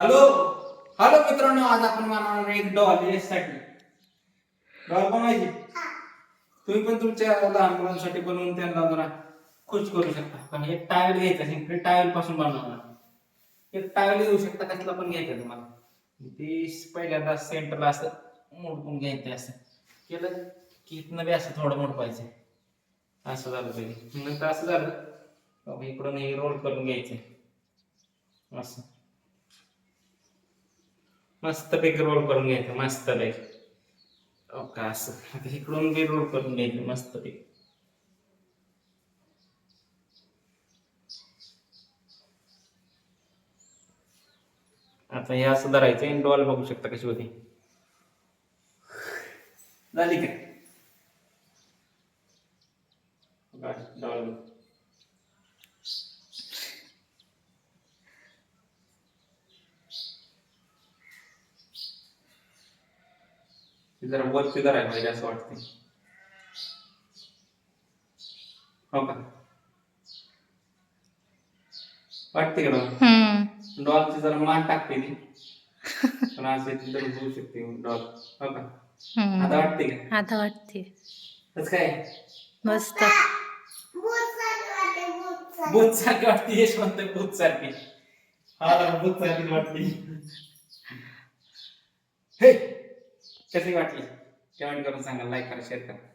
Hello. Hello मित्रांनो आज आपण बनवणार एक डॉल यासाठी डॉल बनवायची? तुम्ही पण तुमच्या लहान मुलांसाठी बनवून त्यांना जरा खुश करू शकता. पण एक टावेल घ्यायचा टावेल पासून बनवणार. एक टावेल घेऊ शकता कसला पण घ्यायचा तुम्हाला. ते पहिल्यांदा सेंटरला असं मोडकून घ्यायचं असं. केलं की इथनं बी असं थोडं मोठ पाहिजे असं झालं पाहिजे. नंतर असं झालं इकडून हे रोल करून घ्यायचं. असं. मस्त पैकी रोल करून घ्यायचं मस्त पैकी ओके असं? आता इकडून बी रोल करून घ्यायचं मस्त पैकी. आता हे असं धरायचं डॉल बघू शकता कशी होती. झाली काय डॉल जरा वरती धरायला पाहिजे असं वाटतंय. हो का? वाटते का डॉल डॉलची जरा मान टाकते ती पण आज तर होऊ शकते डॉल. हो का. आता वाटते का? आता वाटते तसं काय? मस्त. भूत सारखी वाटते यश म्हणतोय भूत सारखी हा भूत सारखी वाटते. हे! कशी वाटली? कमेंट करून सांगा लाईक करा शेअर करा.